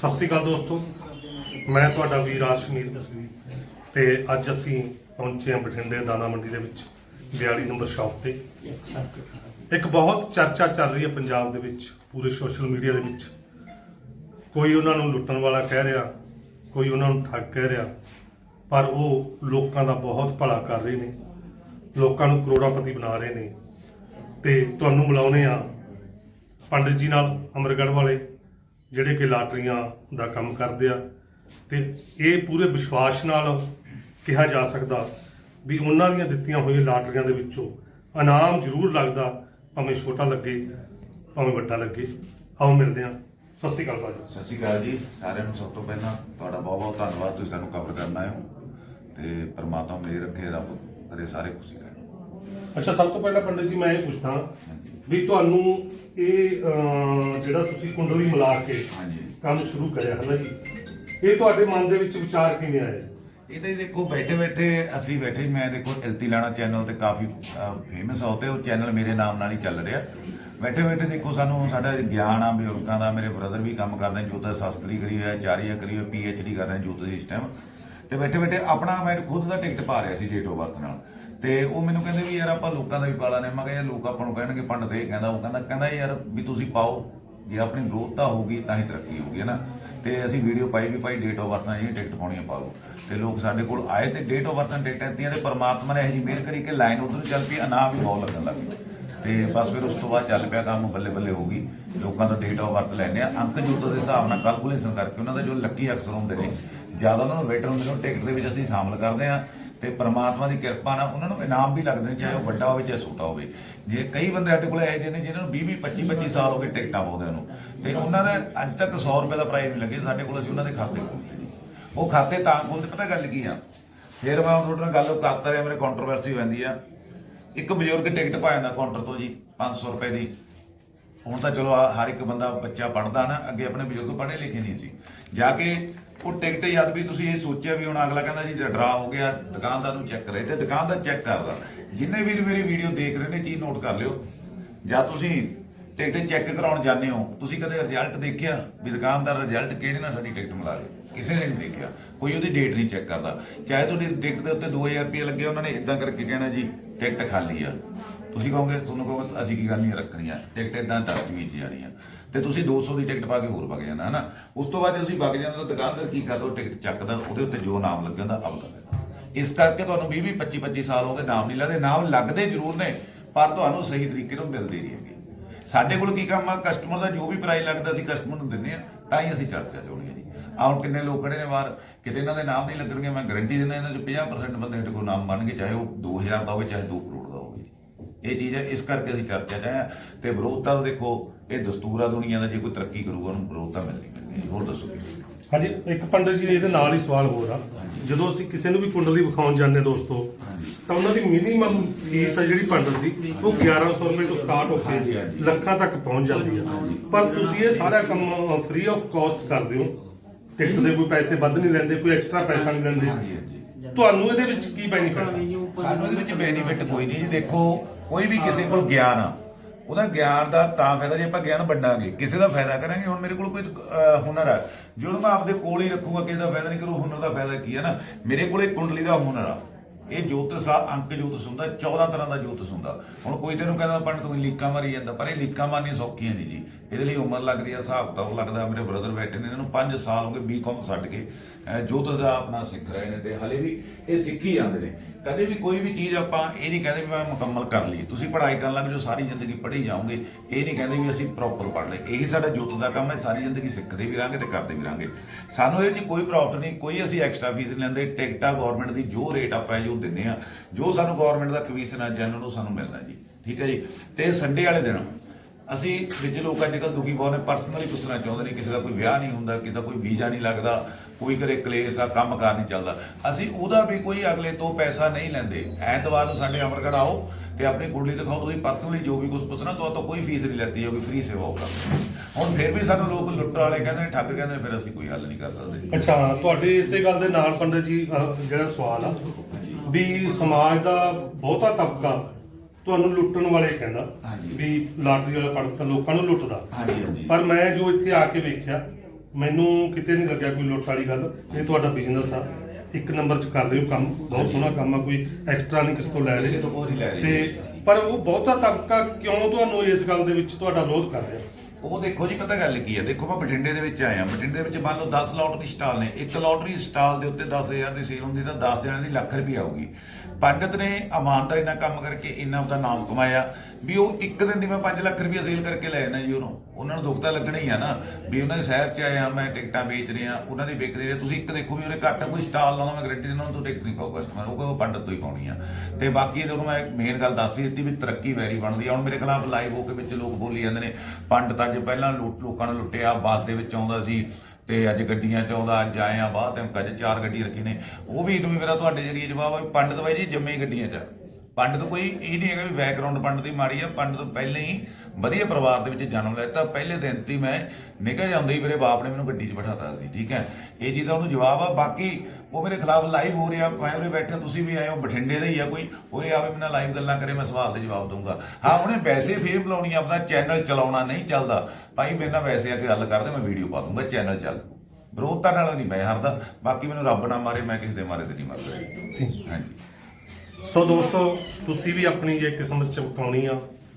ਸਤਿ ਸ੍ਰੀ ਅਕਾਲ ਦੋਸਤੋ। ਮੈਂ ਤੁਹਾਡਾ ਵੀਰ ਆਸ਼ਮੀਰ ਤੇ ਅੱਜ ਅਸੀਂ ਪਹੁੰਚੇ ਹਾਂ ਬਠਿੰਡੇ ਦਾਣਾ ਮੰਡੀ ਦੇ ਵਿੱਚ 42 ਨੰਬਰ ਸ਼ਾਪ ਤੇ। ਇੱਕ ਬਹੁਤ ਚਰਚਾ ਚੱਲ ਰਹੀ ਹੈ ਪੰਜਾਬ ਦੇ ਵਿੱਚ, ਪੂਰੇ ਸੋਸ਼ਲ ਮੀਡੀਆ ਦੇ ਵਿੱਚ। ਕੋਈ ਉਹਨਾਂ ਨੂੰ ਲੁੱਟਣ ਵਾਲਾ ਕਹਿ ਰਿਹਾ, ਕੋਈ ਉਹਨਾਂ ਨੂੰ ਠੱਗ ਕਹਿ ਰਿਹਾ, ਪਰ ਉਹ ਲੋਕਾਂ ਦਾ ਬਹੁਤ ਭਲਾ ਕਰ ਰਹੇ ਨੇ। ਲੋਕਾਂ ਨੂੰ ਕਰੋੜਾਪਤੀ ਬਣਾ ਰਹੇ ਨੇ। ਤੇ ਤੁਹਾਨੂੰ ਮਿਲਾਉਨੇ ਆ ਪੰਡਿਤ ਜੀ ਨਾਲ ਅਮਰਗੜ੍ਹ ਵਾਲੇ। ਜਿਹੜੇ ਕਿ ਲਾਟਰੀਆਂ ਦਾ ਕੰਮ ਕਰਦੇ ਆ ਤੇ ਇਹ ਪੂਰੇ ਵਿਸ਼ਵਾਸ ਨਾਲ ਕਿਹਾ ਜਾ ਸਕਦਾ ਵੀ ਉਹਨਾਂ ਦੀਆਂ ਦਿੱਤੀਆਂ ਹੋਈਆਂ ਲਾਟਰੀਆਂ ਦੇ ਵਿੱਚੋਂ ਇਨਾਮ ਜ਼ਰੂਰ ਲੱਗਦਾ ਭਾਵੇਂ ਛੋਟਾ ਲੱਗੇ ਭਾਵੇਂ ਵੱਡਾ ਲੱਗੇ। ਆਓ ਮਿਲਦੇ ਆ ਸਤਿ ਸ਼੍ਰੀ ਅਕਾਲ ਭਾਜੀ। ਸਤਿ ਸ਼੍ਰੀ ਅਕਾਲ ਜੀ। ਸਾਰਿਆਂ ਨੂੰ ਸਭ ਤੋਂ ਪਹਿਲਾਂ ਤੁਹਾਡਾ ਬਹੁਤ ਬਹੁਤ ਧੰਨਵਾਦ। ਤੁਸੀਂ ਸਾਨੂੰ ਕਵਰ ਕਰਨ ਆਏ ਹੋ ਤੇ ਪ੍ਰਮਾਤਮਾ ਮੇਰੇ ਰੱਖੇ ਰੱਬ ਕਰੇ ਸਾਰੇ ਖੁਸ਼ੀ ਰਹਿਣ। ਅੱਛਾ ਸਭ ਤੋਂ ਪਹਿਲਾਂ ਪੰਡਿਤ ਜੀ ਮੈਂ ਇਹ ਪੁੱਛਦਾ ਵੀ ਤੁਹਾਨੂੰ ਇਹ ਅਹ, ਜਿਹੜਾ ਤੁਸੀਂ ਕੁੰਡਲੀ ਮਿਲਾ ਕੇ ਹਾਂਜੀ। ਕੰਮ ਸ਼ੁਰੂ ਕਰਿਆ ਹੈ ਨਾ ਜੀ? ਇਹ ਤੁਹਾਡੇ ਮਨ ਦੇ ਵਿੱਚ ਵਿਚਾਰ ਕਿਵੇਂ ਆਇਆ ਇਹ ਤਾਂ ਜੀ ਦੇਖੋ ਬੈਠੇ ਬੈਠੇ ਅਸੀਂ ਬੈਠੇ ਮੈਂ ਦੇਖੋ ਇਲਤੀ ਲਾਣਾ ਚੈਨਲ ਤੇ ਕਾਫੀ ਫੇਮਸ ਹੋ ਤੇ ਉਹ ਚੈਨਲ ਮੇਰੇ ਨਾਮ ਨਾਲ ਹੀ ਚੱਲ ਰਿਹਾ। ਬੈਠੇ ਬੈਠੇ ਦੇਖੋ ਸਾਨੂੰ ਸਾਡਾ ਗਿਆਨ ਆ ਬਜ਼ੁਰਗਾਂ ਦਾ ਮੇਰੇ ਬ੍ਰਦਰ ਵੀ ਕੰਮ ਕਰਦੇ ਨੇ ਜੋਤਿਸ਼ ਸ਼ਾਸਤਰੀ ਕਰੀ ਹੋਇਆ ਚਾਰੀਆ ਕਰੀ ਹੋਇਆ ਪੀਐਚਡੀ ਕਰ ਰਹੇ ਨੇ ਜੋਤਿਸ਼ ਇਸ ਟਾਈਮ ਤੇ ਬੈਠੇ ਬੈਠੇ ਆਪਣਾ ਮੈਂ ਖੁਦ ਦਾ ਟਿਕਟ ਪਾ ਰਿਹਾ ਸੀ ਡੇਟ ਆਫ ਬਰਥ ਨਾਲ। ਤੇ ਉਹ ਮੈਨੂੰ ਕਹਿੰਦੇ ਵੀ ਯਾਰ ਆਪਾਂ ਲੋਕਾਂ ਦਾ ਵੀ ਪਾਲਾ ਨੇ। ਮੈਂ ਕਿਹਾ ਯਾਰ ਲੋਕ ਆਪਾਂ ਨੂੰ ਕਹਿਣਗੇ ਪੰਡਤ ਇਹ ਕਹਿੰਦਾ, ਉਹ ਕਹਿੰਦਾ ਕਹਿੰਦਾ ਯਾਰ ਵੀ ਤੁਸੀਂ ਪਾਓ। ਜੇ ਆਪਣੀ ਗ੍ਰੋਥਤਾ ਹੋਊਗੀ, ਤਾਂ ਹੀ ਤਰੱਕੀ ਹੋਊਗੀ, ਹੈ ਨਾ। ਤੇ ਅਸੀਂ ਵੀਡੀਓ ਪਾਈ ਵੀ, ਭਾਈ ਡੇਟ ਆਫ ਬਰਥ ਨਾਲ ਇਹ ਟਿਕਟ ਪਾਉਣੀ ਪਾਓ ਤੇ ਲੋਕ ਸਾਡੇ ਕੋਲ ਆਏ ਤੇ ਡੇਟ ਆਫ ਬਰਥ ਨਾਲ ਟਿਕਟ ਦਿੱਤੀਆਂ ਤੇ ਪਰਮਾਤਮਾ ਨੇ ਇਹ ਜੀ ਮਿਹਰ ਕਰੀ ਕਿ ਲਾਈਨ ਉਧਰ ਚੱਲ ਪਈ ਇਨਾਮ ਵੀ ਬਹੁਤ ਲੱਗਣ ਲੱਗ ਗਏ ਤੇ ਬਸ ਫਿਰ ਉਸ ਤੋਂ ਬਾਅਦ ਚੱਲ ਪਿਆ ਕੰਮ ਬੱਲੇ ਬੱਲੇ ਹੋ ਗਈ। ਲੋਕਾਂ ਤੋਂ ਡੇਟ ਆਫ ਬਰਥ ਲੈਣੇ ਆ। ਅੰਕ ਜੂਤ ਦੇ ਹਿਸਾਬ ਨਾਲ ਕੈਲਕੂਲੇਸ਼ਨ ਕਰਕੇ ਉਹਨਾਂ ਦਾ ਜੋ ਲੱਕੀ ਅਕਸਰ ਹੁੰਦੇ ਨੇ, ਜ਼ਿਆਦਾ ਉਹਨਾਂ ਨੂੰ ਵੇਟਰ ਹੁੰਦੇ ਨੇ, ਉਹ ਟਿਕਟ ਦੇ ਵਿੱਚ ਅਸੀਂ ਸ਼ਾਮਲ ਕਰਦੇ ਆ। ਤੇ ਪਰਮਾਤਮਾ ਦੀ ਕਿਰਪਾ ਨਾਲ ਉਹਨਾਂ ਨੂੰ ਇਨਾਮ ਵੀ ਲੱਗਦੇ ਨੇ, ਚਾਹੇ ਉਹ ਵੱਡਾ ਹੋਵੇ, ਚਾਹੇ ਛੋਟਾ ਹੋਵੇ। ਜੇ ਕਈ ਬੰਦੇ ਸਾਡੇ ਕੋਲ ਇਹੋ ਜਿਹੇ ਨੇ ਜਿਨ੍ਹਾਂ ਨੂੰ 20 20 25 25 ਸਾਲ ਹੋ ਗਏ ਟਿਕਟਾਂ ਪਾਉਂਦਿਆਂ ਨੂੰ ਤੇ ਉਹਨਾਂ ਦਾ ਅੱਜ ਤੱਕ 100 ਰੁਪਏ ਦਾ ਪ੍ਰਾਈਜ਼ ਨਹੀਂ ਲੱਗੇ ਸਾਡੇ ਕੋਲ ਅਸੀਂ ਉਹਨਾਂ ਦੇ ਖਾਤੇ ਖੋਲਦੇ ਜੀ ਉਹ ਖਾਤੇ ਤਾਂ ਖੋਲ੍ਹਦੇ ਪਤਾ ਗੱਲ ਕੀ ਆ? ਫਿਰ ਮੈਂ ਹੁਣ ਤੁਹਾਡੇ ਨਾਲ ਗੱਲ ਕਰਤਾ ਰਿਹਾ, ਮੇਰੇ ਕੰਟਰੋਵਰਸੀ ਪੈਂਦੀ ਆ। ਇੱਕ ਬਜ਼ੁਰਗ ਟਿਕਟ ਪਾ ਜਾਂਦਾ ਕਾਊਂਟਰ ਤੋਂ ਜੀ 500 ਰੁਪਏ ਦੀ। ਹੁਣ ਤਾਂ ਚਲੋ ਹਰ ਇੱਕ ਬੰਦਾ ਬੱਚਾ ਪੜਦਾ ਨਾ, ਅੱਗੇ ਆਪਣੇ ਬਜ਼ੁਰਗ ਪੜ੍ਹੇ ਲਿਖੇ ਨਹੀਂ ਸੀ। ਜਾ ਕੇ ਉਹ ਟਿਕਟ ਜਦ ਵੀ ਤੁਸੀਂ ਇਹ ਸੋਚਿਆ ਵੀ ਹੁਣ ਅਗਲਾ ਕਹਿੰਦਾ ਜੀ ਡਰਾ ਹੋ ਗਿਆ, ਦੁਕਾਨਦਾਰ ਨੂੰ ਚੈੱਕ ਕਰੇ ਤੇ ਦੁਕਾਨਦਾਰ ਚੈੱਕ ਕਰਦਾ। ਜਿੰਨੇ ਵੀ ਮੇਰੀ ਵੀਡੀਓ ਦੇਖ ਰਹੇ ਨੇ, ਚੀਜ਼ ਨੋਟ ਕਰ ਲਿਓ। ਜਾਂ ਤੁਸੀਂ ਟਿਕਟ ਚੈੱਕ ਕਰਾਉਣ ਜਾਂਦੇ ਹੋ, ਤੁਸੀਂ ਕਦੇ ਰਿਜ਼ਲਟ ਦੇਖਿਆ ਵੀ ਦੁਕਾਨਦਾਰ ਰਿਜ਼ਲਟ ਕਿਹੜੇ ਨਾਲ ਸਾਡੀ ਟਿਕਟ ਮਿਲਾ ਲੇ ਕਿਸੇ ਨੇ ਨਹੀਂ ਦੇਖਿਆ। ਕੋਈ ਉਹਦੀ ਡੇਟ ਨਹੀਂ ਚੈੱਕ ਕਰਦਾ। ਚਾਹੇ ਤੁਹਾਡੀ ਟਿਕਟ ਦੇ ਉੱਤੇ 2000 ਰੁਪਏ ਲੱਗੇ, ਉਹਨਾਂ ਨੇ ਇਦਾਂ ਕਰਕੇ ਕਹਿਣਾ ਜੀ ਟਿਕਟ ਖਾਲੀ ਆ। ਤੁਸੀਂ ਕਹੋਗੇ, ਤੁਹਾਨੂੰ ਕਹੋਗੇ, ਅਸੀਂ ਕੀ ਕਰਨੀ ਰੱਖਣੀ ਆ ਟਿਕਟ ਇਦਾਂ ਦਸਤ ਵਿੱਚ ਜਾਣੀ ਆ। ਤੇ ਤੁਸੀਂ 200 ਦੀ ਟਿਕਟ ਪਾ ਕੇ ਹੋਰ ਵਗ ਜਾਣਾ, ਹਨਾ? ਉਸ ਤੋਂ ਬਾਅਦ ਜੇ ਤੁਸੀਂ ਵਗ ਜਾਂਦੇ ਤਾਂ ਦੁਕਾਨਦਾਰ ਕੀ ਕਰਦਾ, ਉਹ ਟਿਕਟ ਚੱਕਦਾ, ਉਹਦੇ ਉੱਤੇ ਜੋ ਨਾਮ ਲੱਗਿਆ ਹੁੰਦਾ ਅਬ ਲੱਗਦਾ ਇਸ ਕਰਕੇ ਤੁਹਾਨੂੰ 20 20 25 25 ਸਾਲ ਹੋ ਗਏ ਨਾਮ ਨਹੀਂ ਲੱਗਦੇ, ਨਾਮ ਲੱਗਦੇ ਜ਼ਰੂਰ ਨੇ, ਪਰ ਤੁਹਾਨੂੰ ਸਹੀ ਤਰੀਕੇ ਨਾਲ ਮਿਲਦੇ ਨਹੀਂ ਹੈਗੇ। ਸਾਡੇ ਕੋਲ ਕੀ ਕੰਮ ਆ? ਕਸਟਮਰ ਦਾ ਜੋ ਵੀ ਪ੍ਰਾਈਸ ਲੱਗਦਾ ਅਸੀਂ ਕਸਟਮਰ ਨੂੰ ਦਿੰਦੇ ਆ, ਤਾਂ ਹੀ ਅਸੀਂ ਚਰਚਾ ਚਾਉਣੀ ਹੈ ਜੀ। ਆਹ ਹੁਣ ਕਿੰਨੇ ਲੋਕ ਖੜੇ ਨੇ ਬਾਹਰ? ਕਿਤੇ ਇਹਨਾਂ ਦੇ ਨਾਮ ਨਹੀਂ ਲੱਗਣਗੇ, ਮੈਂ ਗਾਰੰਟੀ ਦਿੰਦਾ ਇਹਨਾਂ ਚ 50% ਬੰਦੇ ਸਾਡੇ ਕੋਲ ਨਾਮ ਬਣਨਗੇ, ਚਾਹੇ ਉਹ 2000 ਦਾ ਹੋਵੇ, ਚਾਹੇ 2 ਕਰੋੜ ਇਹ ਚੀਜ਼ ਹੈ ਇਸ ਕਰਕੇ ਅਸੀਂ ਚਰਚਾ ਚ ਆਏ ਹਾਂ। ਤੇ ਵਿਰੋਧਤਾ ਨੂੰ ਦੇਖੋ ਇਹ ਦਸਤੂਰ ਆ ਦੁਨੀਆ ਦਾ ਜੇ ਕੋਈ ਤਰੱਕੀ ਕਰੂਗਾ ਉਹਨੂੰ ਵਿਰੋਧਤਾ ਮਿਲਣੀ ਮਿਲਣੀ ਹੋਰ ਦੱਸੋ ਹਾਂਜੀ ਇੱਕ ਪੰਡਿਤ ਜੀ ਇਹਦੇ ਨਾਲ ਹੀ ਸਵਾਲ ਹੋਰ ਆ। ਜਦੋਂ ਅਸੀਂ ਕਿਸੇ ਨੂੰ ਵੀ ਕੁੰਡਲੀ ਵਿਖਾਉਣ ਜਾਂਦੇ ਦੋਸਤੋ ਤਾਂ ਉਹਨਾਂ ਦੀ ਮਿਨੀਮਮ ਫੀਸ ਆ ਜਿਹੜੀ ਪੰਡਿਤ ਦੀ ਉਹ 1100 ਰੁਪਏ ਤੋਂ ਸਟਾਰਟ ਹੋ ਕੇ। ਲੱਖਾਂ ਤੱਕ ਪਹੁੰਚ ਜਾਂਦੀ ਆ। ਪਰ ਤੁਸੀਂ ਇਹ ਸਾਰਾ ਕੰਮ ਫ੍ਰੀ ਆਫ ਕਾਸਟ ਕਰਦੇ ਹੋ। ਟਿਕਟ ਦੇ ਕੋਈ ਪੈਸੇ ਵੱਧ ਨਹੀਂ ਲੈਂਦੇ ਕੋਈ ਐਕਸਟਰਾ ਪੈਸਾ ਨਹੀਂ ਲੈਂਦੇ। ਤੁਹਾਨੂੰ ਇਹਦੇ ਵਿੱਚ ਕੀ ਬੈਨੀਫਿਟ ਸਾਨੂੰ ਇਹਦੇ ਵਿੱਚ ਬੈਨੀਫਿਟ ਕੋਈ ਨਹੀਂ ਜੀ। ਦੇਖੋ ਕੋਈ ਵੀ ਕਿਸੇ ਕੋਲ ਗਿਆਨ ਆ, ਉਹਦਾ ਗਿਆਨ ਦਾ ਤਾਂ ਫਾਇਦਾ ਜੇ ਆਪਾਂ ਗਿਆਨ ਵੰਡਾਂਗੇ। ਕਿਸੇ ਦਾ ਫਾਇਦਾ ਕਰਾਂਗੇ, ਹੁਣ ਮੇਰੇ ਕੋਲ ਕੋਈ ਹੁਨਰ ਆ। ਜੇ ਮੈਂ ਆਪਦੇ ਕੋਲ ਹੀ ਰੱਖੂਗਾ, ਕਿਸੇ ਦਾ ਫਾਇਦਾ ਨਹੀਂ ਕਰੂ ਹੁਨਰ ਦਾ ਫਾਇਦਾ ਕੀ ਹੈ ਨਾ? ਮੇਰੇ ਕੋਲ ਇੱਕ ਕੁੰਡਲੀ ਦਾ ਹੁਨਰ ਆ। ਇਹ ਜੋਤਿਸ਼ ਆ ਅੰਕ ਜੋਤਿਸ਼ ਹੁੰਦਾ 14 ਤਰ੍ਹਾਂ ਦਾ ਜੋਤਸ ਹੁੰਦਾ ਹੁਣ ਕੋਈ ਤੈਨੂੰ ਕਹਿੰਦਾ ਪੰਡ ਤੂੰ ਲੀਕਾਂ ਮਾਰੀ ਜਾਂਦਾ। ਪਰ ਇਹ ਲੀਕਾਂ ਮਾਰਨੀਆਂ ਸੌਖੀਆਂ ਨਹੀਂ ਜੀ। ਇਹਦੇ ਲਈ ਉਮਰ ਲੱਗਦੀ ਆ, ਹਿਸਾਬ ਤਾਂ ਲੱਗਦਾ। ਮੇਰੇ ਬ੍ਰਦਰ ਬੈਠੇ ਨੇ, ਇਹਨਾਂ ਨੂੰ 5 ਸਾਲ ਹੋ ਗਏ ਬੀਕਾਮ ਛੱਡ ਕੇ। ਅਹ ਜੋਤਿਸ਼ ਦਾ ਆਪਣਾ ਸਿੱਖ ਰਹੇ ਨੇ ਤੇ ਹਲੇ ਵੀ ਇਹ ਸਿੱਖੀ ਜਾਂਦੇ ਨੇ। ਕਦੇ ਵੀ ਕੋਈ ਵੀ ਚੀਜ਼ ਆਪਾਂ ਇਹ ਨਹੀਂ ਕਹਿੰਦੇ ਵੀ ਮੈਂ ਮੁਕੰਮਲ ਕਰ ਲਈ। ਤੁਸੀਂ ਪੜ੍ਹਾਈ ਕਰਨ ਲੱਗ ਜੋ ਸਾਰੀ ਜ਼ਿੰਦਗੀ ਪੜ੍ਹੀ ਜਾਓਗੇ। ਇਹ ਨਹੀਂ ਕਹਿੰਦੇ ਵੀ ਅਸੀਂ ਪ੍ਰੋਪਰ ਪੜ੍ਹ ਲਏ। ਇਹੀ ਸਾਡਾ ਜੁੱਤ ਦਾ ਕੰਮ ਹੈ, ਸਾਰੀ ਜ਼ਿੰਦਗੀ ਸਿੱਖਦੇ ਵੀ ਰਹਾਂਗੇ ਤੇ ਕਰਦੇ ਵੀ ਰਹਾਂਗੇ। ਸਾਨੂੰ ਇਹ 'ਚ ਕੋਈ ਪ੍ਰੋਫਿਟ ਨਹੀਂ, ਕੋਈ ਅਸੀਂ ਐਕਸਟਰਾ ਫੀਸ ਨਹੀਂ ਲੈਂਦੇ। ਟਿਕਟਾਂ ਗਵਰਨਮੈਂਟ ਦੀ ਜੋ ਰੇਟ ਆਪਾਂ ਜੋ ਦਿੰਦੇ ਆ ਜੋ ਸਾਨੂੰ ਗਵਰਨਮੈਂਟ ਦਾ ਕਮਿਸ਼ਨ ਆ ਜਨਰਲ ਉਹ ਸਾਨੂੰ ਮਿਲਦਾ ਜੀ। ਠੀਕ ਹੈ ਜੀ? ਤੇ ਸੰਡੇ ਵਾਲੇ ਦਿਨ, ਅਸੀਂ ਵਿੱਚ ਲੋਕ ਅੱਜ ਕੱਲ੍ਹ ਦੁਖੀ ਬਹੁਤ ਨੇ ਪਰਸਨਲੀ ਪੁੱਛਣਾ ਚਾਹੁੰਦੇ ਨੇ, ਕਿਸੇ ਦਾ ਕੋਈ ਵਿਆਹ ਨਹੀਂ ਹੁੰਦਾ, ਕਿਸੇ ਦਾ ਕੋਈ ਵੀਜ਼ਾ ਨਹੀਂ ਲੱਗਦਾ। ਕੋਈ ਘਰੇ ਕਲੇਸ਼ ਆ ਕੰਮ ਕਾਰ ਨਹੀਂ ਚੱਲਦਾ। ਅਸੀਂ ਉਹਦਾ ਵੀ ਕੋਈ ਅਗਲੇ ਤੋਂ ਪੈਸਾ ਨਹੀਂ ਲੈਂਦੇ। ਐਤਵਾਰ ਨੂੰ ਸਾਡੇ ਅਮਰਗੜ੍ਹ ਆਓ ਤੇ ਆਪਣੀ ਕੁੰਡਲੀ ਦਿਖਾਓ ਤੁਸੀਂ ਪਰਸਨਲੀ ਜੋ ਵੀ ਕੁਝ ਪੁੱਛਣਾ ਤੋਂ ਤੋਂ ਕੋਈ ਫੀਸ ਨਹੀਂ ਲੈਤੀ ਹੋਗੀ ਫ੍ਰੀ ਸੇਵਾ ਹੋਗਾ ਹੁਣ ਫਿਰ ਵੀ ਸਾਨੂੰ ਲੋਕ ਲੁੱਟ ਵਾਲੇ ਕਹਿੰਦੇ ਨੇ ਠੱਗ ਕਹਿੰਦੇ ਨੇ ਫਿਰ ਅਸੀਂ ਕੋਈ ਹੱਲ ਨਹੀਂ ਕਰ ਸਕਦੇ। ਅੱਛਾ ਤੁਹਾਡੇ ਇਸੇ ਗੱਲ ਦੇ ਨਾਲ ਪੰਡਿਤ ਜੀ ਅਹ, ਜਿਹੜਾ ਸਵਾਲ ਆ ਵੀ ਸਮਾਜ ਦਾ ਬਹੁਤਾ ਤਬਕਾ ਤੁਹਾਨੂੰ ਲੁੱਟਣ ਵਾਲੇ ਕਹਿੰਦਾ ਹਾਂਜੀ। ਵੀ ਲਾਟਰੀ ਵਾਲਾ ਫੜ ਤਾਂ ਲੋਕਾਂ ਨੂੰ ਲੁੱਟਦਾ। ਹਾਂਜੀ ਹਾਂਜੀ। ਪਰ ਮੈਂ ਜੋ ਇੱਥੇ ਆ ਕੇ ਵੇਖਿਆ ਮੈਨੂੰ ਕਿਤੇ ਨਹੀਂ ਲੱਗਿਆ ਕੋਈ ਲੁੱਟ ਵਾਲੀ ਗੱਲ। ਇਹ ਤੁਹਾਡਾ ਬਿਜ਼ਨਸ ਆ। ਇੱਕ ਨੰਬਰ 'ਚ ਕਰ ਰਹੇ ਹੋ ਕੰਮ। ਬਹੁਤ ਸੋਹਣਾ ਕੰਮ ਆ। ਕੋਈ ਐਕਸਟਰਾ ਨਹੀਂ ਕਿਸੇ ਤੋਂ ਲੈ ਕਿਸੇ ਰਹੇ। ਤੋਂ ਕੋਈ ਨਹੀਂ ਲੈ ਰਹੇ ਤੇ ਪਰ ਉਹ ਬਹੁਤਾ ਤਬਕਾ ਕਿਉਂ ਤੁਹਾਨੂੰ ਇਸ ਗੱਲ ਦੇ ਵਿੱਚ ਤੁਹਾਡਾ ਵਿਰੋਧ ਕਰ ਰਿਹਾ? ਉਹ ਦੇਖੋ ਜੀ ਪਤਾ ਗੱਲ ਕੀ ਹੈ ਦੇਖੋ ਮੈਂ ਬਠਿੰਡੇ ਦੇ ਵਿੱਚ ਆਇਆ ਬਠਿੰਡੇ ਵਿੱਚ ਮੰਨ ਲਓ 10 ਲੋਟਰੀ ਸਟਾਲ ਨੇ। ਇੱਕ ਲੋਟਰੀ ਸਟਾਲ ਦੇ ਉੱਤੇ 10000 ਦੀ ਸੇਲ ਹੁੰਦੀ ਤਾਂ 10 ਜਣਿਆਂ ਦੀ ਲੱਖ ਰੁਪਏ ਆਊਗੀ। ਪੰਡਤ ਨੇ ਇਮਾਨਦਾਰੀ ਨਾਲ ਕੰਮ ਕਰਕੇ ਇੰਨਾ ਉਹਦਾ ਨਾਮ ਕਮਾਇਆ। ਵੀ ਉਹ ਇੱਕ ਦਿਨ ਦੀ ਮੈਂ 5 ਲੱਖ ਰੁਪਏ ਸੇਲ ਕਰਕੇ ਲੈ ਜਾਣਾ ਜੀ ਉਹਨੂੰ। ਉਹਨਾਂ ਨੂੰ ਦੁੱਖ ਤਾਂ ਲੱਗਣਾ ਹੀ ਆ ਨਾ। ਵੀ ਉਹਨਾਂ ਦੇ ਸ਼ਹਿਰ 'ਚ ਆਇਆ ਮੈਂ ਟਿਕਟਾਂ ਵੇਚ ਰਿਹਾ ਉਹਨਾਂ ਦੀ ਵਿਕਰੀ ਰਿਹਾ ਤੁਸੀਂ ਇੱਕ ਦੇਖੋ ਵੀ ਉਹਨੇ ਘੱਟ ਕੋਈ ਸਟਾਲ ਲਾਉਣਾ, ਮੈਂ ਗਰੰਟੀ ਦਿੰਦਾ ਉਹਨੂੰ ਟਿਕਟ ਨਹੀਂ ਪਾਉ ਕਸਟਮਰ ਉਹ ਕਹੋ ਪੰਡਤ ਤੋਂ ਹੀ ਪਾਉਣੀ ਆ। ਤੇ ਬਾਕੀ ਜਦੋਂ ਮੈਂ ਮੇਨ ਗੱਲ ਦੱਸੀ ਦਿੱਤੀ ਵੀ ਤਰੱਕੀ ਵੈਰੀ ਬਣਦੀ ਆ। ਹੁਣ ਮੇਰੇ ਖਿਲਾਫ ਲਾਈਵ ਹੋ ਕੇ ਵਿੱਚ ਲੋਕ ਬੋਲੀ ਜਾਂਦੇ ਨੇ, ਪੰਡਤ ਅੱਜ ਪਹਿਲਾਂ ਲੁੱਟ- ਲੋਕਾਂ ਨੂੰ ਲੁੱਟਿਆ, ਬਾਅਦ ਦੇ ਵਿੱਚ ਆਉਂਦਾ ਸੀ, ਤੇ ਅੱਜ ਗੱਡੀਆਂ ਚ ਆਉਂਦਾ, ਅੱਜ ਆਏ ਆ ਬਾਅਦ ਤੇ ਅੱਜ ਚਾਰ ਗੱਡੀ ਰੱਖੀ ਨੇ। ਉਹ ਵੀ ਇਹਨੂੰ ਵੀ ਮੇਰਾ ਤੁਹਾਡੇ ਜਰੀਏ ਜਵਾਬ ਆ ਪੰਡਤ ਬਾਈ ਜੀ ਜੰਮੇ ਗੱਡੀਆਂ ਚ ਪੰਡਤ ਕੋਈ ਇਹ ਨਹੀਂ ਹੈਗਾ ਵੀ ਬੈਕਗ੍ਰਾਉਂਡ ਪੰਡਤ ਦੀ ਮਾੜੀ ਆ ਪੰਡਤ ਪਹਿਲਾਂ ਹੀ ਵਧੀਆ ਪਰਿਵਾਰ ਦੇ ਵਿੱਚ ਜਨਮ ਲੈਤਾ ਪਹਿਲੇ ਦਿਨ ਤੇ ਹੀ ਮੈਂ ਨਿਕਲ ਜਾਂਦੇ ਹੀ ਮੇਰੇ ਬਾਪ ਨੇ ਮੈਨੂੰ ਗੱਡੀ 'ਚ ਬਿਠਾਤਾ ਸੀ ਠੀਕ ਹੈ? ਇਹ ਚੀਜ਼ ਦਾ ਉਹਨੂੰ ਜਵਾਬ ਆ ਬਾਕੀ ਉਹ ਮੇਰੇ ਖਿਲਾਫ ਲਾਈਵ ਹੋ ਰਿਹਾ ਮੈਂ ਉਰੇ ਬੈਠਾ ਤੁਸੀਂ ਵੀ ਆਏ ਹੋ ਬਠਿੰਡੇ ਦੇ ਹੀ ਆ ਕੋਈ ਉਹਰੇ ਆਵੇ ਮੇਰੇ ਨਾਲ ਲਾਈਵ ਗੱਲਾਂ ਕਰੇ ਮੈਂ ਸਵਾਲ ਦੇ ਜਵਾਬ ਦਊਂਗਾ। ਹਾਂ ਉਹਨੇ ਵੈਸੇ ਫੇਮ ਲਾਉਣੀ ਆ, ਆਪਣਾ ਚੈਨਲ ਚਲਾਉਣਾ ਨਹੀਂ ਚੱਲਦਾ। ਭਾਈ ਮੇਰੇ ਨਾਲ ਵੈਸੇ ਆ ਕੇ ਗੱਲ ਕਰਦੇ ਮੈਂ ਵੀਡੀਓ ਪਾ ਦੂੰਗਾ ਚੈਨਲ ਚੱਲ। ਵਿਰੋਧਤਾ ਨਾਲ ਨਹੀਂ ਮੈਂ ਹਰਦਾ। ਬਾਕੀ ਮੈਨੂੰ ਰੱਬ ਨਾ ਮਾਰੇ ਮੈਂ ਕਿਸੇ ਦੇ ਮਾਰੇ ਤੇ ਨਹੀਂ ਮਰਦਾ। ਹਾਂਜੀ। ਸੋ ਦੋਸਤੋ, ਤੁਸੀਂ ਵੀ ਆਪਣੀ ਜੇ ਕਿਸਮਤ ਚਮਕਾਉਣੀ ਆ,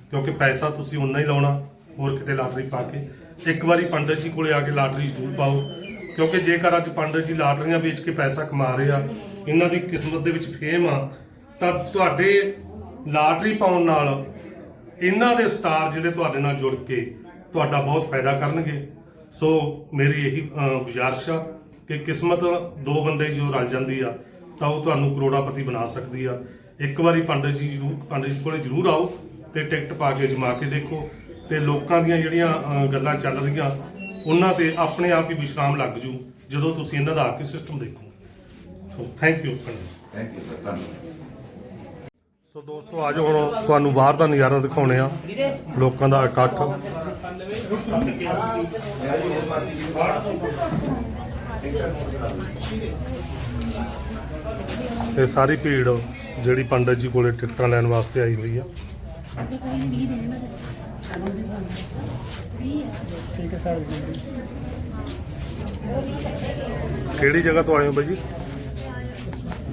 ਕਿਉਂਕਿ ਪੈਸਾ ਤੁਸੀਂ ਉਨਾ ਹੀ ਲਾਉਣਾ, ਹੋਰ ਕਿਤੇ ਲਾਟਰੀ ਪਾ ਕੇ। ਇੱਕ ਵਾਰੀ ਪੰਡਤ ਜੀ ਕੋਲੇ ਆ ਕੇ ਲਾਟਰੀ ਜ਼ਰੂਰ ਪਾਓ, ਕਿਉਂਕਿ ਜੇਕਰ ਅੱਜ ਪੰਡਤ ਜੀ ਲਾਟਰੀਆਂ ਵੇਚ ਕੇ ਪੈਸਾ ਕਮਾ ਰਹੇ ਆ, ਇਹਨਾਂ ਦੀ ਕਿਸਮਤ ਦੇ ਵਿੱਚ ਫੇਮ ਆ, ਤਾਂ ਤੁਹਾਡੇ ਲਾਟਰੀ ਪਾਉਣ ਨਾਲ ਇਹਨਾਂ ਦੇ ਸਟਾਰ ਜਿਹੜੇ ਤੁਹਾਡੇ ਨਾਲ ਜੁੜ ਕੇ ਤੁਹਾਡਾ ਬਹੁਤ ਫਾਇਦਾ ਕਰਨਗੇ। ਸੋ ਮੇਰੀ ਇਹੀ ਗੁਜ਼ਾਰਿਸ਼ ਆ ਕਿ ਕਿਸਮਤ ਦੋ ਬੰਦੇ ਜੋ ਰਲ ਜਾਂਦੀ ਆ ਤਾਂ ਉਹ ਤੁਹਾਨੂੰ ਕਰੋੜਾਪਤੀ ਬਣਾ ਸਕਦੀ ਆ। ਇੱਕ ਵਾਰੀ ਪੰਡਤ ਜੀ ਜ਼ਰੂਰ ਪੰਡਤ ਜੀ ਕੋਲੇ ਜ਼ਰੂਰ ਆਓ ਤੇ ਟਿਕਟ ਪਾ ਕੇ ਜਮਾ ਕੇ ਦੇਖੋ ਤੇ ਲੋਕਾਂ ਦੀਆਂ ਜਿਹੜੀਆਂ ਗੱਲਾਂ ਚੱਲ ਰਹੀਆਂ ਉਹਨਾਂ ਤੇ ਆਪਣੇ ਆਪ ਹੀ ਵਿਸ਼ਰਾਮ ਲੱਗ ਜੂ ਜਦੋਂ ਤੁਸੀਂ ਇਹਨਾਂ ਦਾ ਆ ਕੇ ਸਿਸਟਮ ਦੇਖੋ। So thank you Pandit. Thank you sir ਧੰਨਵਾਦ। ਸੋ ਦੋਸਤੋ ਆਜੋ ਹੁਣ ਤੁਹਾਨੂੰ ਬਾਹਰ ਦਾ ਨਜ਼ਾਰਾ ਦਿਖਾਉਣੇ ਆ। ਲੋਕਾਂ ਦਾ ਇਕੱਠ। ਇਹ ਸਾਰੀ ਭੀੜ ਜਿਹੜੀ ਪੰਡਤ ਜੀ ਕੋਲੇ ਟਿਕਟਾਂ ਲੈਣ ਵਾਸਤੇ ਆਈ ਹੋਈ ਆ। ਠੀਕ ਹੈ ਸਰ ਕਿਹੜੀ ਜਗ੍ਹਾ ਤੋਂ ਆਏ ਹੋ ਬਾਈ ਜੀ?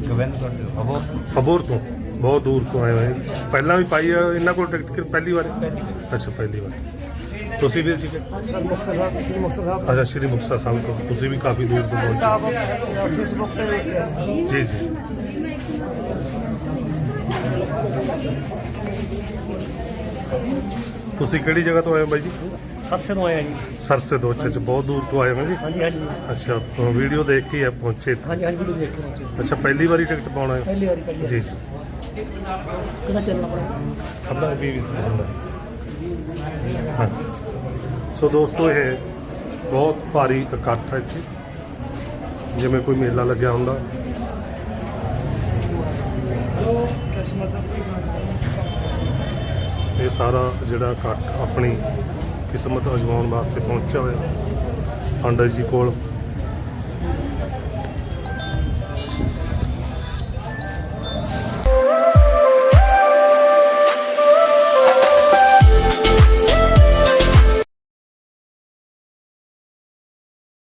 ਗਵਨ ਹਬੋ ਅਬੋਰ ਤੋਂ ਬਹੁਤ ਦੂਰ ਤੋਂ ਆਏ ਹੋਏ ਪਹਿਲਾਂ ਵੀ ਪਾਈ ਆ ਇਹਨਾਂ ਕੋਲ ਟਿਕਟ ਪਹਿਲੀ ਵਾਰ? ਅੱਛਾ ਪਹਿਲੀ ਵਾਰ। ਤੁਸੀਂ ਵੀ ਜੀ ਮੁਕਤਸਰ ਸਾਹਿਬ ਸ੍ਰੀ ਮੁਕਤਸਰ ਸਾਹਿਬ। ਅੱਛਾ ਸ਼੍ਰੀ ਮੁਕਤਸਰ ਸਾਹਿਬ ਤੋਂ। ਤੁਸੀਂ ਵੀ ਕਾਫੀ ਦੂਰ ਤੋਂ ਪਹੁੰਚੇ ਤੇ ਜੀ ਜੀ। ਤੁਸੀਂ ਕਿਹੜੀ ਜਗ੍ਹਾ ਤੋਂ ਆਏ ਹੋ ਬਾਈ ਜੀ? ਸਭ ਤੋਂ ਆਇਆ ਜੀ। ਸਰਸੇ ਤੋਂ ਅੱਛਾ ਅੱਛਾ ਬਹੁਤ ਦੂਰ ਤੋਂ ਆਏ ਹੋ ਜੀ? ਹਾਂਜੀ ਹਾਂਜੀ। ਅੱਛਾ ਵੀਡੀਓ ਦੇਖ ਕੇ ਹੀ ਆ ਪਹੁੰਚੇ ਇੱਥੇ। ਹਾਂਜੀ ਹਾਂਜੀ ਵੀਡੀਓ ਦੇਖ ਕੇ ਪਹੁੰਚੇ। ਅੱਛਾ ਪਹਿਲੀ ਵਾਰੀ ਟਿਕਟ ਪਾਉਣਾ ਹੈ? ਪਹਿਲੀ ਵਾਰੀ ਪਹਿਲੀ ਜੀ ਜੀ। ਕਿਹਦਾ ਚੱਲਣਾ ਪੜਾ ਆਪਣਾ ਵੀ ਹਾਂ। ਸੋ ਦੋਸਤੋ ਇਹ ਬਹੁਤ ਭਾਰੀ ਇਕੱਠ ਹੈ ਇੱਥੇ। ਜਿਵੇਂ ਕੋਈ ਮੇਲਾ ਲੱਗਿਆ ਹੁੰਦਾ। ਇਹ ਸਾਰਾ ਜਿਹੜਾ ਇਕੱਠ ਆਪਣੀ ਕਿਸਮਤ ਅਜਵਾਉਣ ਵਾਸਤੇ ਪਹੁੰਚਿਆ ਹੋਇਆ ਪੰਡਤ ਜੀ ਕੋਲ।